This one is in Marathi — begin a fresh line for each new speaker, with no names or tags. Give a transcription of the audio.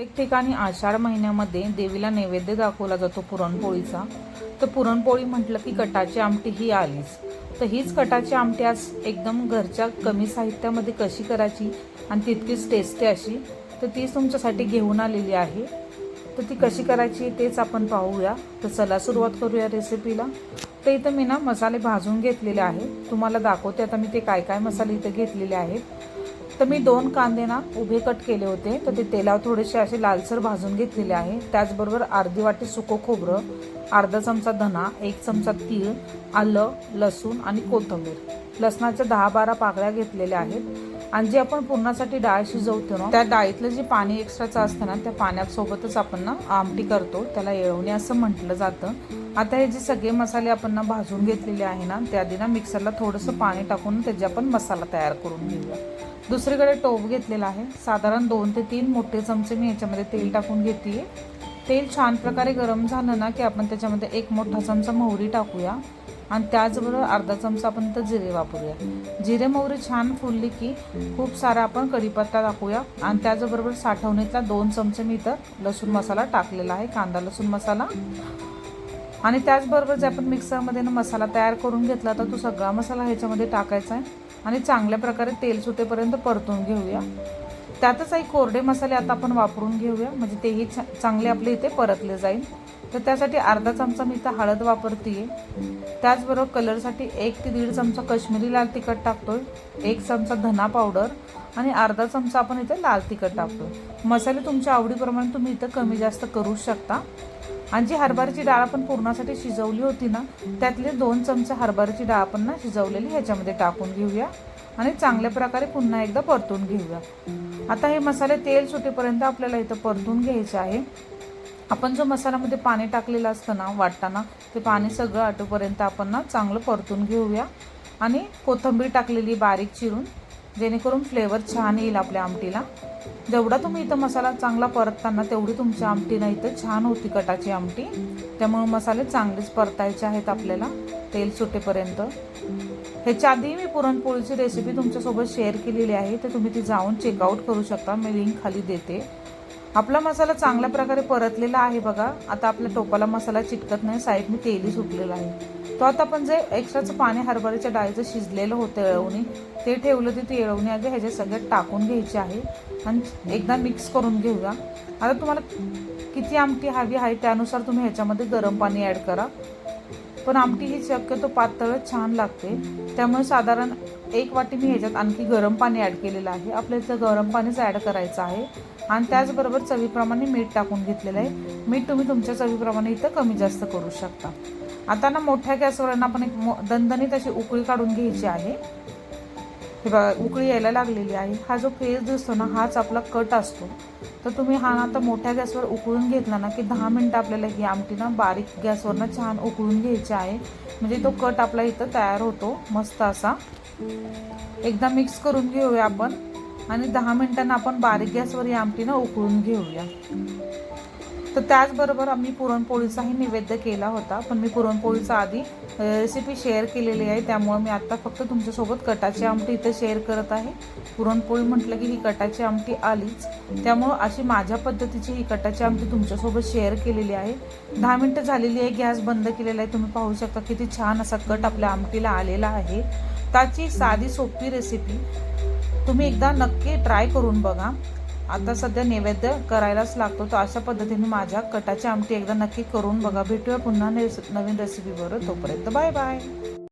ठिकठिकाणी ठिकाणी आषाढ महिन्यामध्ये देवीला नैवेद्य दाखवला जातो पुरणपोळीचा. तर पुरणपोळी म्हटलं की कटाची आमटी ही आलीच. तर हीच कटाची आमटी आज एकदम घरच्या कमी साहित्यामध्ये कशी करायची आणि तितकीच टेस्टी अशी तर तीच तुमच्यासाठी घेऊन आलेली आहे. तर ती कशी करायची तेच आपण पाहूया. तर चला सुरुवात करूया रेसिपीला तर इथं मी ना मसाले भाजून घेतलेले आहे तुम्हाला दाखवते आता मी ते काय काय मसाले इथं घेतलेले आहेत. तर मी दोन कांदे ना उभे कट केले होते. तर ते तेलावर थोडेसे असे लालसर भाजून घेतलेले आहे. त्याचबरोबर अर्धी वाटी सुकं खोबरं अर्धा चमचा धना एक चमचा तीळ आलं लसूण आणि कोथिंबीर. लसणाच्या दहा बारा पाकळ्या घेतलेल्या आहेत. आणि जे आपण पुरणासाठी डाळ शिजवतो ना त्या डाळीतलं जे पाणी एक्स्ट्राचं असतं ना त्या पाण्यासोबतच आपण ना आमटी करतो. त्याला येळवणी असं म्हटलं जातं. आता हे जे सगळे मसाले आपण ना भाजून घेतलेले आहे ना त्याआधी ना मिक्सरला थोडंसं पाणी टाकून त्याचे आपण मसाला तयार करून घेऊया. दुसरीकडे टोप घेतलेला आहे. साधारण दोन ते तीन मोठे चमचे मी याच्यामध्ये तेल टाकून घेते तेल छान प्रकारे गरम झालं ना की आपण त्याच्यामध्ये एक मोठा चमचा मोहरी टाकूया. आणि त्याचबरोबर अर्धा चमचा आपण इथं जिरे वापरूया. जिरे मोहरी छान फुलली की खूप सारा आपण कढीपत्ता टाकूया. आणि त्याचबरोबर साठवणीतला दोन चमचे मी इथं लसूण मसाला टाकलेला आहे कांदा लसूण मसाला. आणि त्याचबरोबर जे आपण मिक्सरमध्ये ना मसाला तयार करून घेतला तर तो सगळा मसाला ह्याच्यामध्ये टाकायचा आहे. आणि चांगल्या प्रकारे तेल सुटेपर्यंत परतून घेऊया. त्यातच काही कोरडे मसाले आता आपण वापरून घेऊया म्हणजे तेही चांगले आपले इथे परतले जाईल. तर त्यासाठी अर्धा चमचा मी इथं हळद वापरते त्याचबरोबर कलरसाठी एक ते दीड चमचा कश्मीरी लाल तिखट टाकतोय एक चमचा धना पावडर आणि अर्धा चमचा आपण इथे लाल तिखट टाकतो मसाले तुमच्या आवडीप्रमाणे तुम्ही इथं कमी जास्त करू शकता. आणि जी हरभऱ्याची डाळ आपण पूर्णासाठी शिजवली होती ना त्यातले दोन चमचे हरभऱ्याची डाळ आपण ना शिजवलेली ह्याच्यामध्ये टाकून घेऊया. आणि चांगल्या प्रकारे पुन्हा एकदा परतून घेऊया. आता हे मसाले तेल सुटेपर्यंत आपल्याला इथं परतून घ्यायचे आहे. आपण जो मसाल्यामध्ये पाणी टाकलेलं असतं ना वाटताना ते पाणी सगळं आटोपर्यंत आपण ना चांगलं परतून घेऊया. आणि कोथिंबीर टाकलेली बारीक चिरून जेणेकरून फ्लेवर छान येईल आपल्या आमटीला. जेवढा तुम्ही इथं मसाला चांगला परतताना तेवढी तुमच्या आमटीनं इथं छान होती कटाची आमटी. त्यामुळे मसाले चांगलेच परतायचे आहेत आपल्याला तेल सुटेपर्यंत. ह्याच्या आधी मी पुरणपोळीची रेसिपी तुमच्यासोबत शेअर केलेली आहे तर तुम्ही ती जाऊन चेकआउट करू शकता. मी लिंक खाली देते. आपला मसाला चांगल्या प्रकारे परतलेला आहे बघा. आता आपल्या टोपाला मसाला चिटकत नाही साईडने तेलही सुटलेलं आहे. तो आता आपण जे एक्स्ट्राचं पाणी हरभऱ्याच्या डाळीचं शिजलेलं होतं येळवणी ते ठेवलं ते येळवणी आधी ह्याच्या सगळ्यात टाकून घ्यायचे आहे. आणि एकदा मिक्स करून घेऊया. आता तुम्हाला किती आमटी हवी आहे त्यानुसार तुम्ही ह्याच्यामध्ये गरम पाणी ॲड करा. पण आमटी ही शक्यतो पातळच छान लागते. त्यामुळे साधारण एक वाटी मी ह्याच्यात आणखी गरम पाणी ॲड केलेलं आहे. आपल्या इथं गरम पाणीच ॲड करायचं आहे. आणि त्याचबरोबर चवीप्रमाणे मीठ टाकून घेतलेलं आहे. मीठ तुम्ही तुमच्या चवीप्रमाणे इथं कमी जास्त करू शकता. आता ना मोठ्या गॅसवर ना आपण एक मो दणदणीत अशी उकळी काढून घ्यायची आहे. हे बघा उकळी यायला लागलेली आहे. हा जो फेस दिसतो ना हाच आपला कट असतो. तर तुम्ही हा ना आता मोठ्या गॅसवर उकळून घेतला ना की दहा मिनटं आपल्याला ही आमटी ना बारीक गॅसवर ना छान उकळून घ्यायची आहे. म्हणजे तो कट आपला इथं तयार होतो मस्त असा. एकदा मिक्स करून घेऊया आपण. आणि दहा मिनटांना आपण बारीक गॅसवर ही आमटीनं उकळून घेऊया. तर त्याचबरोबर आम्ही पुरणपोळीचाही नैवेद्य केला होता पण मी पुरणपोळीचा आधी रेसिपी शेअर केलेली आहे त्यामुळे मी आत्ता फक्त तुमच्यासोबत कटाची आमटी इथं शेअर करत आहे. पुरणपोळी म्हटलं की ही कटाची आमटी आलीच. त्यामुळं अशी माझ्या पद्धतीची ही कटाची आमटी तुमच्यासोबत शेअर केलेली आहे. दहा मिनटं झालेली आहे गॅस बंद केलेला आहे तुम्ही पाहू शकता किती छान असा कट आपल्या आमटीला आलेला आहे. त्याची साधी सोपी रेसिपी तुम्ही एकदा नक्की ट्राय करून बघा. आता सध्या नैवेद्य करायलाच लागतो तर अशा पद्धतीने माझ्या कटाची आमटी एकदा नक्की करून बघा. भेटूया पुन्हा नवीन रेसिपीबरोबर तोपर्यंत बाय बाय